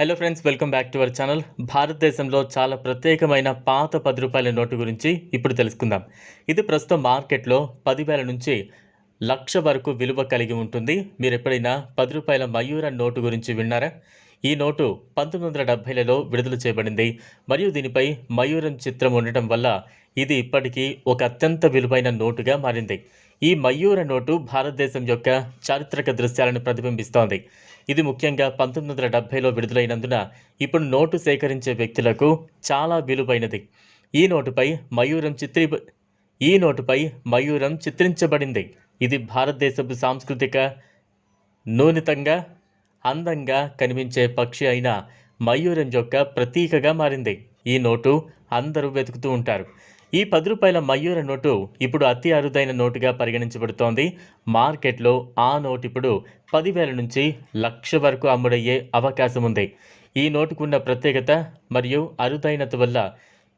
Hello friends welcome back to our channel భారతదేశంలో చాలా ప్రత్యేకమైన పాత పది రూపాయల నోటు గురించి ఇప్పుడు తెలుసుకుందాం. ఇది ప్రస్తుతం మార్కెట్లో పదివేల నుంచి లక్ష వరకు విలువ కలిగి ఉంటుంది. మీరు ఎప్పుడైనా పది రూపాయల మయూర నోటు గురించి విన్నారా? ఈ నోటు పంతొమ్మిది వందల డెబ్భైలలో విడుదల చేయబడింది. మరియు దీనిపై మయూరం చిత్రం ఉండటం వల్ల ఇది ఇప్పటికీ ఒక అత్యంత విలువైన నోటుగా మారింది. ఈ మయూర నోటు భారతదేశం యొక్క చారిత్రక దృశ్యాలను ప్రతిబింబిస్తోంది. ఇది ముఖ్యంగా పంతొమ్మిది వందల డెబ్భైలో విడుదలైనందున ఇప్పుడు నోటు సేకరించే వ్యక్తులకు చాలా విలువైనది. ఈ నోటుపై మయూరం చిత్రి ఈ నోటుపై మయూరం చిత్రించబడింది. ఇది భారతదేశపు సాంస్కృతిక నూనితంగా అందంగా కనిపించే పక్షి అయిన మయూరం యొక్క ప్రతీకగా మారింది. ఈ నోటు అందరూ వెతుకుతూ ఉంటారు. ఈ పది రూపాయల మయూర నోటు ఇప్పుడు అతి అరుదైన నోటుగా పరిగణించబడుతోంది. మార్కెట్లో ఆ నోటు ఇప్పుడు పదివేల నుంచి లక్ష వరకు అమ్ముడయ్యే అవకాశం ఉంది. ఈ నోటుకున్న ప్రత్యేకత మరియు అరుదైనత వల్ల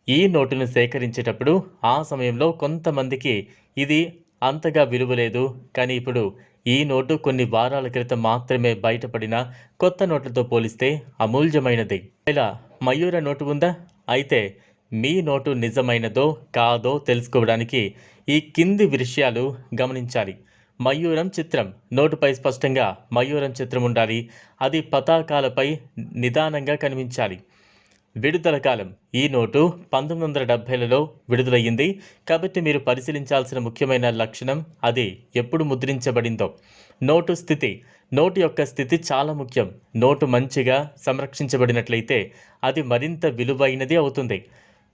ఈ నోటును సేకరించేటప్పుడు ఆ సమయంలో కొంతమందికి ఇది అంతగా విలువ లేదు. కానీ ఇప్పుడు ఈ నోటు కొన్ని వారాల క్రితం మాత్రమే బయటపడిన కొత్త నోట్లతో పోలిస్తే అమూల్యమైనది. ఇలా మయూర నోటు ఉందా? అయితే మీ నోటు నిజమైనదో కాదో తెలుసుకోవడానికి ఈ కింది విషయాలు గమనించాలి. మయూరం చిత్రం. నోటుపై స్పష్టంగా మయూరం చిత్రం ఉండాలి. అది పతాకాలపై నిదానంగా కనిపించాలి. విడుదల కాలం ఈ నోటు పంతొమ్మిది వందల డెబ్భైలలో విడుదలయ్యింది. కాబట్టి మీరు పరిశీలించాల్సిన ముఖ్యమైన లక్షణం అది ఎప్పుడు ముద్రించబడిందో. నోటు స్థితి. నోటు యొక్క స్థితి చాలా ముఖ్యం. నోటు మంచిగా సంరక్షించబడినట్లయితే అది మరింత విలువైనది అవుతుంది.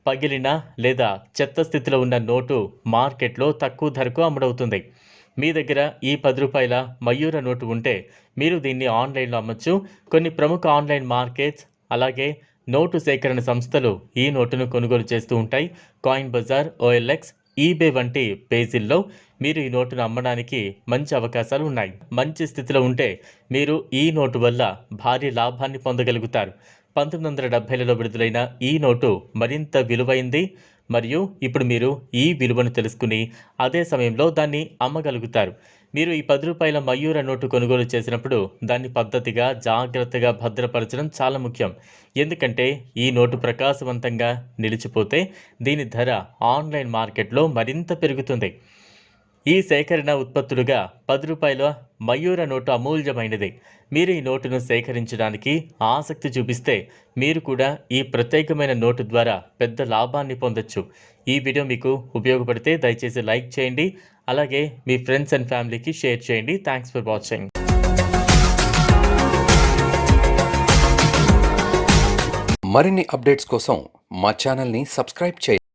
పగిలిన లేదా చెత్త స్థితిలో ఉన్న నోటు మార్కెట్లో తక్కువ ధరకు అమ్ముడవుతుంది. మీ దగ్గర ఈ పది రూపాయల మయూర నోటు ఉంటే మీరు దీన్ని ఆన్లైన్లో అమ్మచ్చు. కొన్ని ప్రముఖ ఆన్లైన్ మార్కెట్స్ అలాగే నోటు సేకరణ సంస్థలు ఈ నోటును కొనుగోలు చేస్తూ ఉంటాయి. కాయిన్ బజార్ ఓఎల్ఎక్స్ ఈబే వంటి పేజీల్లో మీరు ఈ నోటును అమ్మడానికి మంచి అవకాశాలు ఉన్నాయి. మంచి స్థితిలో ఉంటే మీరు ఈ నోటు వల్ల భారీ లాభాన్ని పొందగలుగుతారు. పంతొమ్మిది వందల డెబ్భైలలో విడుదలైన ఈ నోటు మరింత విలువైంది మరియు ఇప్పుడు మీరు ఈ విలువను తెలుసుకుని అదే సమయంలో దాన్ని అమ్మగలుగుతారు. మీరు ఈ పది రూపాయల మయూర నోటు కొనుగోలు చేసినప్పుడు దాన్ని పద్ధతిగా జాగ్రత్తగా భద్రపరచడం చాలా ముఖ్యం. ఎందుకంటే ఈ నోటు ప్రకాశవంతంగా నిలిచిపోతే దీని ధర ఆన్లైన్ మార్కెట్లో మరింత పెరుగుతుంది. ఈ సేకరణ ఉత్పత్తులుగా పది రూపాయల మయూర నోటు అమూల్యమైనది. మీరు ఈ నోటును సేకరించడానికి ఆసక్తి చూపిస్తే మీరు కూడా ఈ ప్రత్యేకమైన నోటు ద్వారా పెద్ద లాభాన్ని పొందొచ్చు. ఈ వీడియో మీకు ఉపయోగపడితే దయచేసి లైక్ చేయండి. అలాగే మీ ఫ్రెండ్స్ అండ్ ఫ్యామిలీకి షేర్ చేయండి. థ్యాంక్స్ ఫర్ వాచింగ్ మరిన్ని అప్డేట్స్ కోసం మా ఛానల్ని సబ్స్క్రైబ్ చేయండి.